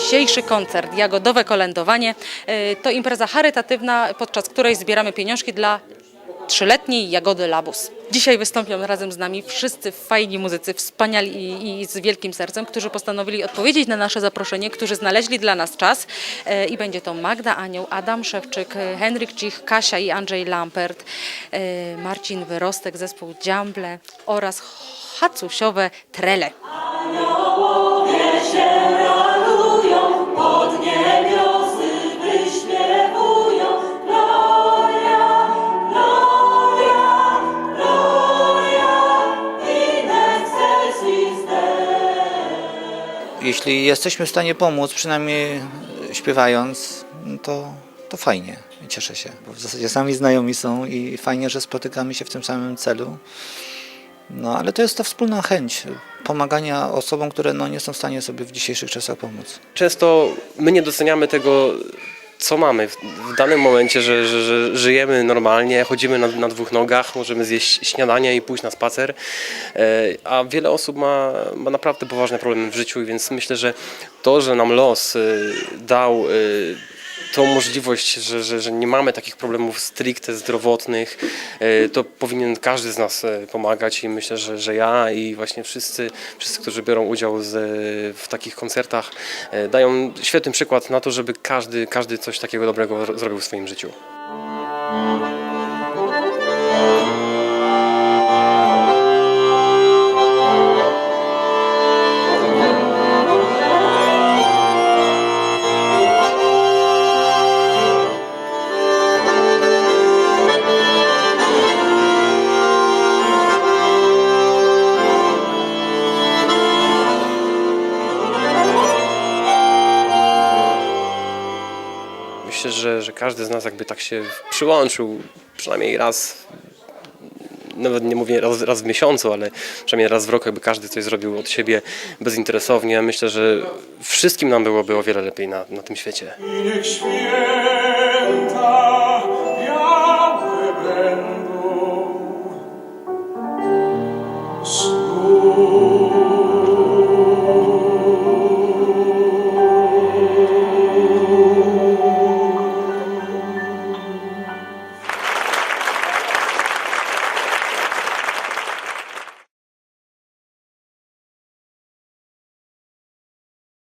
dzisiejszy koncert Jagodowe Kolędowanie e, to impreza charytatywna, podczas której zbieramy pieniążki dla trzyletniej Jagody Labus. Dzisiaj wystąpią razem z nami wszyscy fajni muzycy, wspaniali i, i z wielkim sercem, którzy postanowili odpowiedzieć na nasze zaproszenie, którzy znaleźli dla nas czas. E, I będzie to Magda Anioł, Adam Szewczyk, e, Henryk Cich, Kasia i Andrzej Lampert, Marcin Wyrostek, zespół Dziamble oraz Hacusiowe Trele. Jeśli jesteśmy w stanie pomóc, przynajmniej śpiewając, to, to fajnie. Cieszę się. Bo w zasadzie sami znajomi są i fajnie, że spotykamy się w tym samym celu. No ale to jest ta wspólna chęć pomagania osobom, które no, nie są w stanie sobie w dzisiejszych czasach pomóc. Często my nie doceniamy tego, co mamy? W, w danym momencie, że, że, że żyjemy normalnie, chodzimy na, na dwóch nogach, możemy zjeść śniadanie i pójść na spacer, e, a wiele osób ma, ma naprawdę poważne problemy w życiu, więc myślę, że to, że nam los e, dał e, tą możliwość, że, że, że nie mamy takich problemów stricte zdrowotnych, e, to powinien każdy z nas e, pomagać i myślę, że, że ja i właśnie wszyscy, wszyscy, którzy biorą udział z, w takich koncertach, e, dają świetny przykład na to, żeby każdy, każdy coś takiego dobrego ro- zrobił w swoim życiu. Myślę, że, że każdy z nas jakby tak się przyłączył przynajmniej raz, nawet nie mówię raz, raz w miesiącu, ale przynajmniej raz w roku, jakby każdy coś zrobił od siebie bezinteresownie. Myślę, że wszystkim nam byłoby o wiele lepiej na, na tym świecie. I niech święta będą.